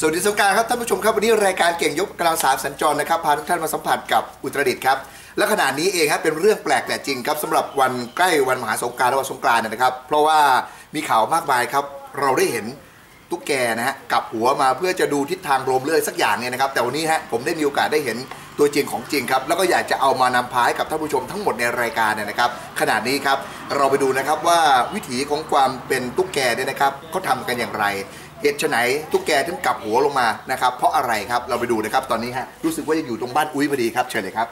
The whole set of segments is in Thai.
สวัสดีสงการครับท่านผู้ชมครับวันนี้รายการเก่งยกกำลังสามสัญจรนะครับพาทุกท่านมาสัมผัสกับอุตรดิตถ์ครับและขณะนี้เองครับเป็นเรื่องแปลกแต่จริงครับสำหรับวันใกล้วันมหาสงกรานต์และวันสงกรานต์นะครับ เพราะว่ามีข่าวมากมายครับ เราได้เห็นตุ๊กแกนะฮะกลับหัวมาเพื่อจะดูทิศทางลมเลื่อยสักอย่างเนี่ยนะครับ แต่วันนี้ฮะผมได้มีโอกาสได้เห็นตัวจริงของจริงครับแล้วก็อยากจะเอามานำพาให้กับท่านผู้ชมทั้งหมดในรายการเนี่ยนะครับขณะนี้ครับเราไปดูนะครับว่าวิถีของความเป็นตุ๊กแกเนี่ยนะครับเขาทำกันอย่างไร เหตุไฉนตุ๊กแกถึงกลับหัวลงมานะครับ เพราะอะไรครับเราไปดูนะครับตอนนี้ฮะรู้สึกว่าจะอยู่ตรงบ้านอุ้ยพอดีครับเชิญเลยครับ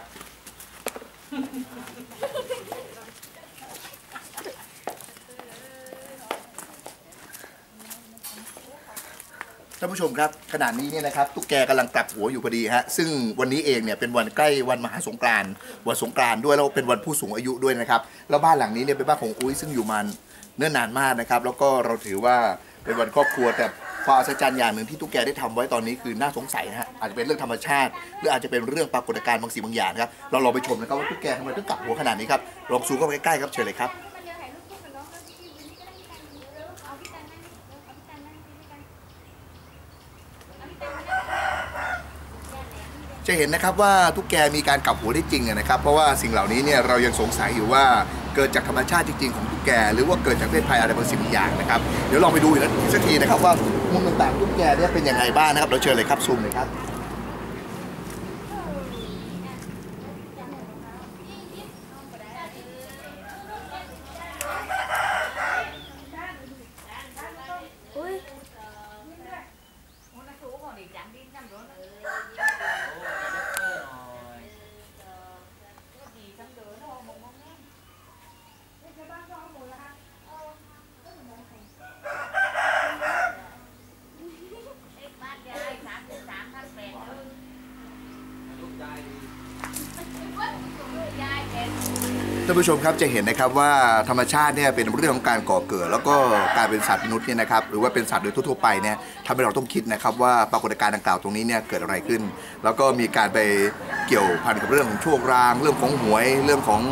ท่านผู้ชมครับขณะนี้เนี่ยนะครับตุ๊กแกกำลังกลับหัวอยู่พอดีฮะซึ่งวันนี้เองเนี่ยเป็นวันใกล้วันมหาสงกรานต์วันสงกรานต์ด้วยแล้วเป็นวันผู้สูงอายุด้วยนะครับแล้วบ้านหลังนี้เนี่ยเป็นบ้านของอุ้ยซึ่งอยู่มาเนิ่นนานมากนะครับ แล้วก็เราถือว่า เป็นวันครอบครัวแต่ความอัศจรรย์อย่างหนึ่งที่ตุ๊กแกได้ทำไว้ตอนนี้คือน่าสงสัยนะฮะอาจจะเป็นเรื่องธรรมชาติ หรืออาจจะเป็นเรื่องปรากฏการณ์บางสิ่งบางอย่างครับเราลองไปชมนะครับว่าตุ๊กแกทำไมต้องกลับหัวขนาดนี้ครับลองซูมเข้าไปใกล้ๆครับเชิญเลยครับจะเห็นนะครับว่าตุ๊กแกมีการกลับหัวได้จริงนะครับ เพราะว่าสิ่งเหล่านี้เนี่ยเรายังสงสัยอยู่ว่า เกิดจากธรรมชาติจริงๆของตุ๊กแก หรือว่าเกิดจากเพศภัยอะไรบางสิ่งบางอย่างนะครับเดี๋ยวลองไปดูอีกสักทีนะครับว่ามุมต่างๆตุ๊กแกเนี่ยเป็นยังไงบ้างนะครับเราเชิญเลยครับซูมเลยครับ ท่านผู้ชมครับจะเห็นนะครับว่าธรรมชาติเนี่ยเป็นเรื่องของการก่อเกิด แล้วก็การเป็นสัตว์มนุษย์เนี่ยนะครับหรือว่าเป็นสัตว์โดยทั่วๆไปเนี่ยทำให้เราต้องคิดนะครับว่าปรากฏการณ์ดังกล่าวตรงนี้เนี่ยเกิดอะไรขึ้น แล้วก็มีการไปเกี่ยวพันกับเรื่องของโชคราง เรื่องของหวยเรื่องของ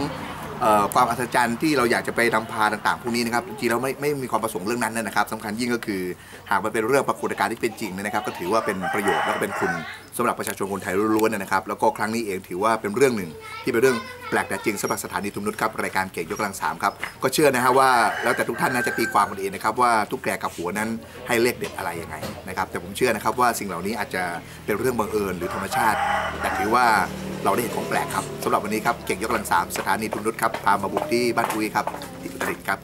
ความอัศจรรย์ที่เราอยากจะไปนำพาต่างๆพวกนี้นะครับจริงๆแล้วไม่ไม่มีความประสงค์เรื่องนั้นนะครับสำคัญยิ่งก็คือหากมันเป็นเรื่องปรากฏการณ์ที่เป็นจริงนะครับ ก็ถือว่าเป็นประโยชน์แล้วก็เป็นคุณสำหรับประชาชนคนไทยล้วนๆนะครับ แล้วก็ครั้งนี้เองถือว่าเป็นเรื่องหนึ่ง ที่เป็นเรื่องแปลกแต่จริงสำหรับสถานีทุมนุษย์ครับรายการเก่งยกกำลังสามครับก็เชื่อนะฮะว่าแล้วแต่ทุกท่านน่าจะตีความกันเองนะครับว่าทุกแกกับหัวนั้นให้เลขเด็ดอะไรยังไงนะครับแต่ผมเชื่อนะครับว่าสิ่งเหล่านี้อาจจะเป็นเรื่องบังเอิญหรือธรรมชาติ แต่ถือว่า เราได้เห็นของแปลกครับสำหรับวันนี้ครับเก่งยกกำลังสามสถานีทุนนุชครับพามาบุกที่บ้านอุ้ยครับที่อุตรดิตถ์ครับ